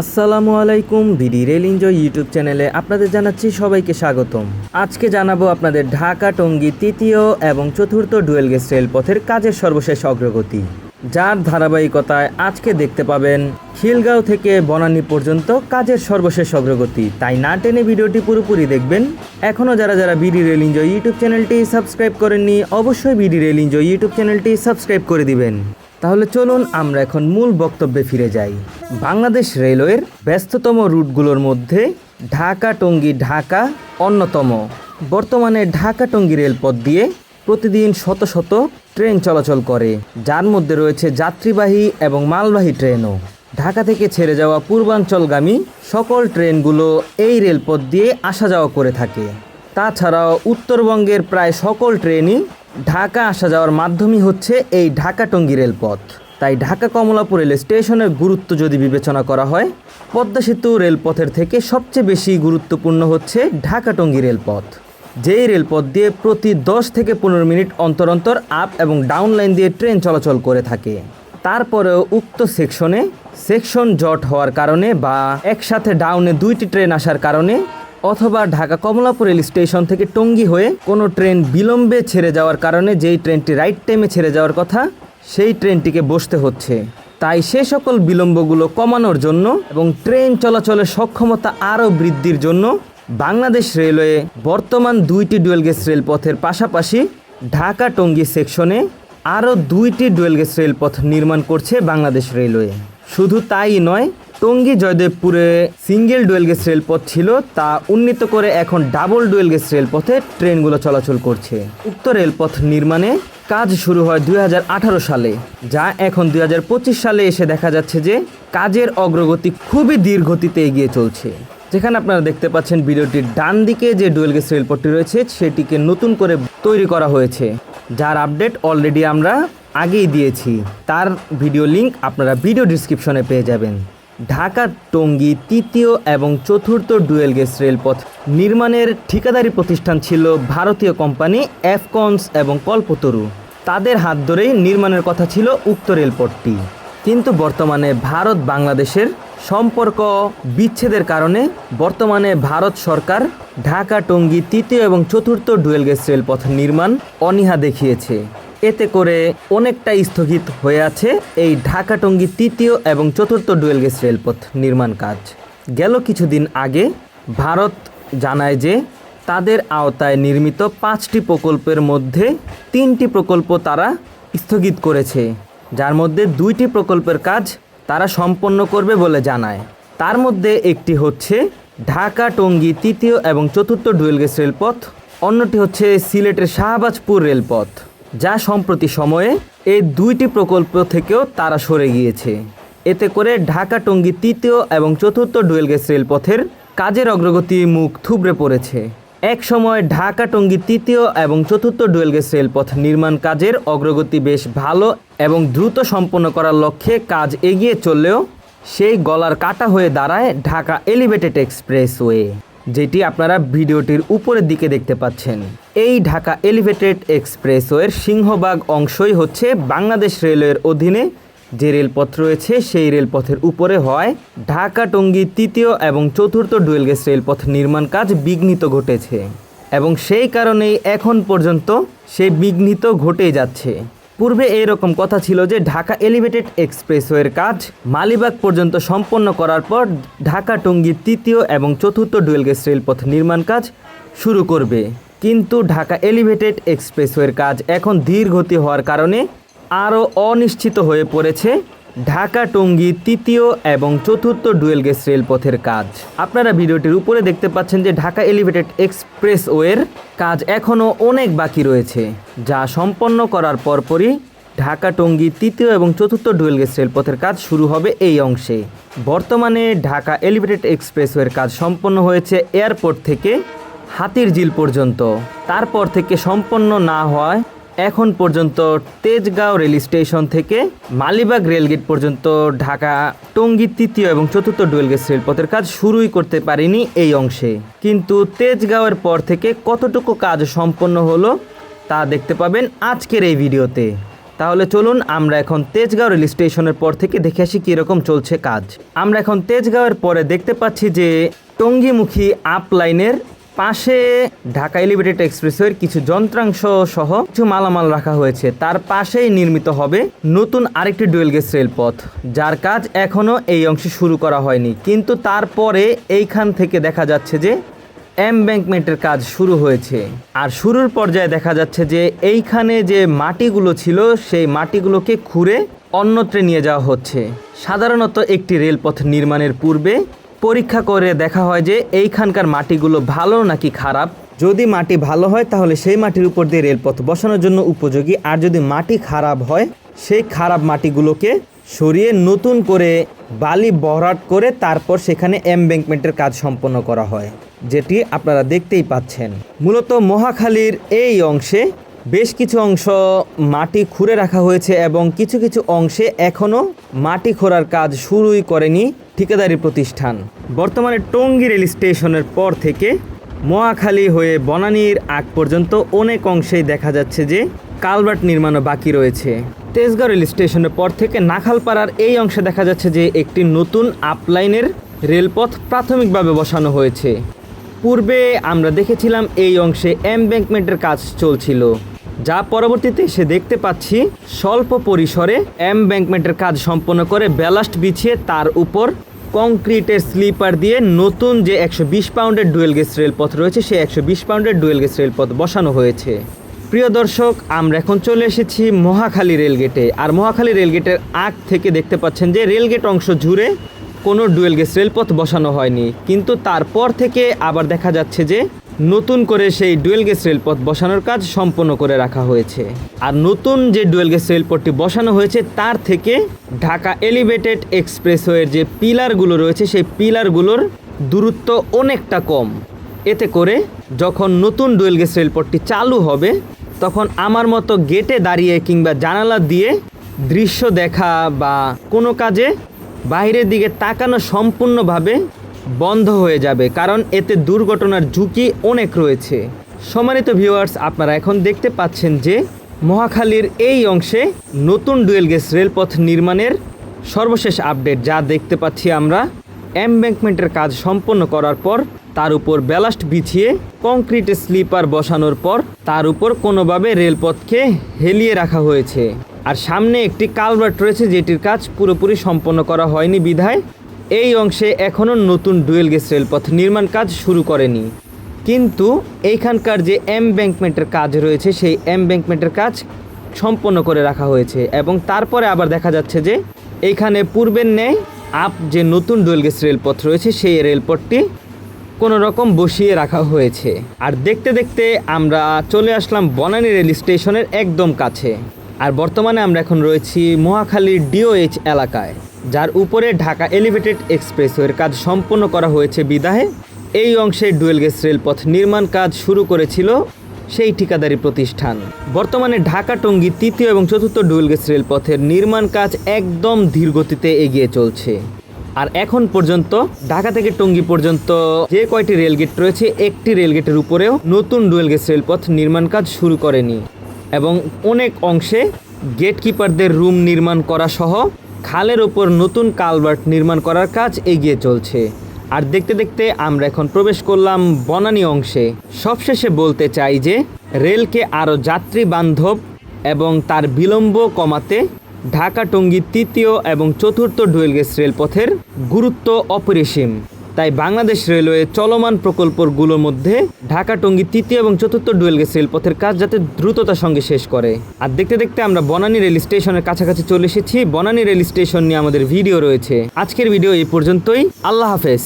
আসসালামু আলাইকুম BD rail enjoy YouTube চ্যানেলে আপনাদের জানাচ্ছি সবাইকে স্বাগতম। আজকে জানাব আপনাদের ঢাকা টঙ্গী তৃতীয় এবং চতুর্থ ডুয়েল গেজ রেলপথের কাজের সর্বশেষ অগ্রগতি। যার ধারাবাহিকতায় আজকে দেখতে পাবেন খিলগাঁও থেকে বনানী পর্যন্ত কাজের সর্বশেষ অগ্রগতি। তাই না টেনে ভিডিওটি পুরোপুরি দেখবেন। এখনও যারা যারা বিডি রেল এনজয় ইউটিউব চ্যানেলটি সাবস্ক্রাইব করেননি, অবশ্যই বিডি রেল এনজয় ইউটিউব চ্যানেলটি সাবস্ক্রাইব করে দিবেন। তাহলে চলুন আমরা এখন মূল বক্তব্যে ফিরে যাই। বাংলাদেশ রেলওয়ের ব্যস্ততম রুটগুলোর মধ্যে ঢাকা টঙ্গী ঢাকা অন্যতম। বর্তমানে ঢাকা টঙ্গী রেলপথ দিয়ে প্রতিদিন শত শত ট্রেন চলাচল করে। যার মধ্যে রয়েছে যাত্রীবাহী এবং মালবাহী ট্রেনও। ঢাকা থেকে ছেড়ে যাওয়া পূর্বাঞ্চলগামী সকল ট্রেনগুলো এই রেলপথ দিয়ে আসা যাওয়া করে থাকে। তাছাড়াও উত্তরবঙ্গের প্রায় সকল ট্রেনই ঢাকা আসা যাওয়ার মাধ্যমই হচ্ছে এই ঢাকা টঙ্গী রেলপথ। তাই ঢাকা কমলাপুর রেল স্টেশনের গুরুত্ব যদি বিবেচনা করা হয়, পদ্মা সেতু রেলপথের থেকে সবচেয়ে বেশি গুরুত্বপূর্ণ হচ্ছে ঢাকা টঙ্গী রেলপথ। যেই রেলপথ দিয়ে প্রতি দশ থেকে পনেরো মিনিট অন্তর অন্তর আপ এবং ডাউন লাইন দিয়ে ট্রেন চলাচল করে থাকে। তারপরেও উক্ত সেকশনে সেকশন জট হওয়ার কারণে বা একসাথে ডাউনে দুইটি ট্রেন আসার কারণে অথবা ঢাকা কমলাপুর রেল স্টেশন থেকে টঙ্গী হয়ে কোনো ট্রেন বিলম্বে ছেড়ে যাওয়ার কারণে যেই ট্রেনটি রাইট টাইমে ছেড়ে যাওয়ার কথা, সেই ট্রেনটিকে বসতে হচ্ছে। তাই সে সকল বিলম্বগুলো কমানোর জন্য এবং ট্রেন চলাচলের সক্ষমতা আরও বৃদ্ধির জন্য বাংলাদেশ রেলওয়ে বর্তমান দুইটি ডুয়েল গেজ রেলপথের পাশাপাশি ঢাকা টঙ্গী সেকশনে আরও দুইটি ডুয়েল গেজ রেলপথ নির্মাণ করছে বাংলাদেশ রেলওয়ে। শুধু তাই নয় টঙ্গী জয়দেবপুরে সিঙ্গেল ডুয়েল গেজ রেলপথ ছিল, তা উন্নীত করে এখন ডাবল ডুয়েল গেজ রেলপথে ট্রেনগুলো চলাচল করছে। উক্ত রেলপথ নির্মাণে কাজ শুরু হয় দুই হাজার আঠারো সালে, যা এখন দুই হাজার পঁচিশ সালে এসে দেখা যাচ্ছে যে কাজের অগ্রগতি খুবই ধীর গতিতে এগিয়ে চলছে। যেখানে আপনারা দেখতে পাচ্ছেন ভিডিওটির ডান দিকে যে ডুয়েল গেজ রেলপথটি রয়েছে, সেটিকে নতুন করে তৈরি করা হয়েছে। যার আপডেট অলরেডি আমরা আগেই দিয়েছি। তার ভিডিও লিংক আপনারা ভিডিও ডিসক্রিপশনে পেয়ে যাবেন। ঢাকা টঙ্গী তৃতীয় এবং চতুর্থ ডুয়েল গেজ রেলপথ নির্মাণের ঠিকাদারি প্রতিষ্ঠান ছিল ভারতীয় কোম্পানি এফকনস এবং কল্পতরু। তাদের হাত ধরেই নির্মাণের কথা ছিল উক্ত রেলপথটি। কিন্তু বর্তমানে ভারত বাংলাদেশের সম্পর্ক বিচ্ছেদের কারণে বর্তমানে ভারত সরকার ঢাকা টঙ্গী তৃতীয় এবং চতুর্থ ডুয়েল গেজ রেলপথ নির্মাণ অনীহা দেখিয়েছে। এতে করে অনেকটা স্থগিত হয়ে আছে এই ঢাকা টঙ্গী তৃতীয় এবং চতুর্থ ডুয়েল গেজ রেলপথ নির্মাণ কাজ। গেল কিছুদিন আগে ভারত জানায় যে তাদের আওতায় নির্মিত পাঁচটি প্রকল্পের মধ্যে তিনটি প্রকল্প তারা স্থগিত করেছে, যার মধ্যে দুইটি প্রকল্পের কাজ তারা সম্পন্ন করবে বলে জানায়। তার মধ্যে একটি হচ্ছে ঢাকা টঙ্গী তৃতীয় এবং চতুর্থ ডুয়েল গেজ রেলপথ, অন্যটি হচ্ছে সিলেটের শাহবাজপুর রেলপথ। যা সম্প্রতি সময়ে এই দুইটি প্রকল্প থেকেও তারা সরে গিয়েছে। এতে করে ঢাকা টঙ্গী তৃতীয় এবং চতুর্থ ডুয়েল গেজ রেলপথের কাজের অগ্রগতি মুখ থুবড়ে পড়েছে। এক সময় ঢাকা টঙ্গী তৃতীয় এবং চতুর্থ ডুয়েল গেজ রেলপথ নির্মাণ কাজের অগ্রগতি বেশ ভালো এবং দ্রুত সম্পন্ন করার লক্ষ্যে কাজ এগিয়ে চললেও সেই গলার কাটা হয়ে দাঁড়ায় ঢাকা এলিভেটেড এক্সপ্রেসওয়ে। যেটি আপনারা ভিডিওটির উপরের দিকে দেখতে পাচ্ছেন। এই ঢাকা এলিভেটেড এক্সপ্রেসওয়ের সিংহভাগ অংশই হচ্ছে বাংলাদেশ রেলওয়ের অধীনে। যে রেলপথ রয়েছে, সেই রেলপথের উপরে হয় ঢাকা টঙ্গী তৃতীয় এবং চতুর্থ ডুয়েল গেজ রেলপথ নির্মাণ কাজ বিঘ্নিত ঘটেছে। এবং সেই কারণেই এখন পর্যন্ত সে বিঘ্নিত ঘটেই যাচ্ছে। পূর্বে এইরকম কথা ছিল যে ঢাকা এলিভেটেড এক্সপ্রেসওয়ের কাজ মালিবাগ পর্যন্ত সম্পন্ন করার পর ঢাকা টঙ্গী তৃতীয় এবং চতুর্থ ডুয়েল গেজ রেলপথ নির্মাণ কাজ শুরু করবে। কিন্তু ঢাকা এলিভেটেড এক্সপ্রেসওয়ের কাজ এখন ধীর গতি হওয়ার কারণে আরও অনিশ্চিত হয়ে পড়েছে ঢাকা টঙ্গী তৃতীয় এবং চতুর্থ ডুয়েল গেজ রেলপথের কাজ। আপনারা ভিডিওটির উপরে দেখতে পাচ্ছেন যে ঢাকা এলিভেটেড এক্সপ্রেসওয়ের কাজ এখনও অনেক বাকি রয়েছে, যা সম্পন্ন করার পরপরই ঢাকা টঙ্গী তৃতীয় এবং চতুর্থ ডুয়েল গেজ রেলপথের কাজ শুরু হবে এই অংশে। বর্তমানে ঢাকা এলিভেটেড এক্সপ্রেসওয়ের কাজ সম্পন্ন হয়েছে এয়ারপোর্ট থেকে হাতির ঝিল পর্যন্ত। তারপর থেকে সম্পন্ন না হওয়ায় এখন পর্যন্ত তেজগাঁও রেল স্টেশন থেকে মালিবাগ রেলগেট পর্যন্ত ঢাকা টঙ্গী তৃতীয় এবং চতুর্থ ডুয়েল গেজ রেলপথের কাজ শুরুই করতে পারিনি এই অংশে। কিন্তু তেজগাঁওয়ের পর থেকে কতটুকু কাজ সম্পন্ন হলো তা দেখতে পাবেন আজকের এই ভিডিওতে। তাহলে চলুন আমরা এখন তেজগাঁও রেল স্টেশনের পর থেকে দেখে আসি কীরকম চলছে কাজ। আমরা এখন তেজগাঁওয়ের পরে দেখতে পাচ্ছি যে টঙ্গিমুখী আপ লাইনের পাশে ঢাকা এলিভেটেড এক্সপ্রেসওয়ের কিছু যন্ত্রাংশ সহ কিছু মালামাল রাখা হয়েছে। তার পাশেই নির্মিত হবে নতুন আরেকটি ডুয়েল গেজ রেলপথ, যার কাজ এখনও এই অংশে শুরু করা হয়নি। কিন্তু তারপরে এইখান থেকে দেখা যাচ্ছে যে এমব্যাঙ্কমেন্টের কাজ শুরু হয়েছে। আর শুরুর পর্যায়ে দেখা যাচ্ছে যে এইখানে যে মাটিগুলো ছিল, সেই মাটিগুলোকে খুঁড়ে অন্যত্রে নিয়ে যাওয়া হচ্ছে। সাধারণত একটি রেলপথ নির্মাণের পূর্বে পরীক্ষা করে দেখা হয় যে এইখানকার মাটিগুলো ভালো নাকি খারাপ। যদি মাটি ভালো হয়, তাহলে সেই মাটির উপর দিয়ে রেলপথ বসানোর জন্য উপযোগী। আর যদি মাটি খারাপ হয়, সেই খারাপ মাটিগুলোকে সরিয়ে নতুন করে বালি ভরাট করে তারপর সেখানে এমব্যাঙ্কমেন্টের কাজ সম্পন্ন করা হয়, যেটি আপনারা দেখতেই পাচ্ছেন। মূলত মহাখালীর এই অংশে বেশ কিছু অংশ মাটি খুঁড়ে রাখা হয়েছে এবং কিছু কিছু অংশে এখনও মাটি খোঁড়ার কাজ শুরুই করেনি ঠিকাদারি প্রতিষ্ঠান। বর্তমানে টঙ্গী রেল স্টেশনের পর থেকে মহাখালী হয়ে বনানীর আগ পর্যন্ত অনেক অংশেই দেখা যাচ্ছে যে কালভার্ট নির্মাণও বাকি রয়েছে। তেজগাঁও রেল স্টেশনের পর থেকে নাখালপাড়ার এই অংশে দেখা যাচ্ছে যে একটি নতুন আপলাইনের রেলপথ প্রাথমিকভাবে বসানো হয়েছে। পূর্বে আমরা দেখেছিলাম এই অংশে এমব্যাঙ্কমেন্টের কাজ চলছিল। যা পরবর্তীতে এসে দেখতে পাচ্ছি স্বল্প পরিসরে এমব্যাঙ্কমেন্টের কাজ সম্পন্ন করে ব্যালাস্ট বিছিয়ে তার উপর কংক্রিটের স্লিপার দিয়ে নতুন যে একশো বিশ পাউন্ডের ডুয়েল গেস রেলপথ রয়েছে, সেই একশো বিশ পাউন্ডের ডুয়েল গেস রেলপথ বসানো হয়েছে। প্রিয় দর্শক, আমরা এখন চলে এসেছি মহাখালী রেলগেটে। আর মহাখালী রেলগেটের আগ থেকে দেখতে পাচ্ছেন যে রেলগেট অংশ জুড়ে কোনো ডুয়েল গেস রেলপথ বসানো হয়নি। কিন্তু তারপর থেকে আবার দেখা যাচ্ছে যে নতুন করে সেই ডুয়েল গেজ রেলপথ বসানোর কাজ সম্পন্ন করে রাখা হয়েছে। আর নতুন যে ডুয়েল গেজ রেলপথটি বসানো হয়েছে, তার থেকে ঢাকা এলিভেটেড এক্সপ্রেসওয়ের যে পিলারগুলো রয়েছে, সেই পিলারগুলোর দূরত্ব অনেকটা কম। এতে করে যখন নতুন ডুয়েল গেজ রেলপথটি চালু হবে, তখন আমার মতো গেটে দাঁড়িয়ে কিংবা জানালা দিয়ে দৃশ্য দেখা বা কোনো কাজে বাইরের দিকে তাকানো সম্পূর্ণভাবে বন্ধ হয়ে যাবে, কারণ এতে দুর্ঘটনার ঝুঁকি অনেক রয়েছে। সম্মানিত ভিউয়ার্স, আপনারা এখন দেখতে পাচ্ছেন যে মহাখালীর এই অংশে নতুন ডুয়েল গেজ রেলপথ নির্মাণের সর্বশেষ আপডেট যা দেখতে পাচ্ছি আমরা। এমব্যাঙ্কমেন্টের কাজ সম্পন্ন করার পর তার উপর ব্যালাস্ট বিছিয়ে কংক্রিটের স্লিপার বসানোর পর তার উপর কোনোভাবে রেলপথকে হেলিয়ে রাখা হয়েছে। আর সামনে একটি কালভার্ট রয়েছে, যেটির কাজ পুরোপুরি সম্পন্ন করা হয়নি বিধায় এই অংশে এখনও নতুন ডুয়েল গেজ রেলপথ নির্মাণ কাজ শুরু করেনি। কিন্তু এইখানকার যে এমব্যাঙ্কমেন্টের কাজ রয়েছে, সেই এমব্যাঙ্কমেন্টের কাজ সম্পন্ন করে রাখা হয়েছে এবং তারপরে আবার দেখা যাচ্ছে যে এইখানে পূর্বের ন্যায় আপ যে নতুন ডুয়েল গেজ রেলপথ রয়েছে, সেই রেলপথটি কোনো রকম বসিয়ে রাখা হয়েছে। আর দেখতে দেখতে আমরা চলে আসলাম বনানী রেল স্টেশনের একদম কাছে। আর বর্তমানে আমরা এখন রয়েছি মহাখালীর ডিওএইচ এলাকায়, যার উপরে ঢাকা এলিভেটেড এক্সপ্রেসওয়ের কাজ সম্পন্ন করা হয়েছে বিদাহে। এই অংশে ডুয়েল গেজ রেলপথ নির্মাণ কাজ শুরু করেছিল সেই ঠিকাদারি প্রতিষ্ঠান। বর্তমানে ঢাকা টঙ্গী তৃতীয় এবং চতুর্থ ডুয়েল গেজ রেলপথের নির্মাণ কাজ একদম ধীরগতিতে এগিয়ে চলছে। আর এখন পর্যন্ত, ঢাকা থেকে টঙ্গী পর্যন্ত যে কয়টি রেলগেট রয়েছে, একটি রেলগেটের উপরেও নতুন ডুয়েল গেজ রেলপথ নির্মাণ কাজ শুরু করেনি। এবং অনেক অংশে গেটকিপারদের রুম নির্মাণ করা সহ খালের ওপর নতুন কালভার্ট নির্মাণ করার কাজ এগিয়ে চলছে। আর দেখতে দেখতে আমরা এখন প্রবেশ করলাম বনানী অংশে। সবশেষে বলতে চাই যে, রেলকে আরও যাত্রী বান্ধব এবং তার বিলম্ব কমাতে ঢাকা টঙ্গী তৃতীয় এবং চতুর্থ ডুয়েল গেজ রেলপথের গুরুত্ব অপরিসীম। তাই বাংলাদেশ রেলওয়ে চলমান প্রকল্পগুলোর মধ্যে ঢাকা টঙ্গী তৃতীয় এবং চতুর্থ ডুয়েল গেজ রেলপথের কাজ যাতে দ্রুততার সঙ্গে শেষ করে। আর দেখতে দেখতে আমরা বনানী রেল স্টেশনের কাছাকাছি চলে এসেছি। বনানী রেল স্টেশন নিয়ে আমাদের ভিডিও রয়েছে। আজকের ভিডিও এই পর্যন্তই। আল্লাহ হাফেজ।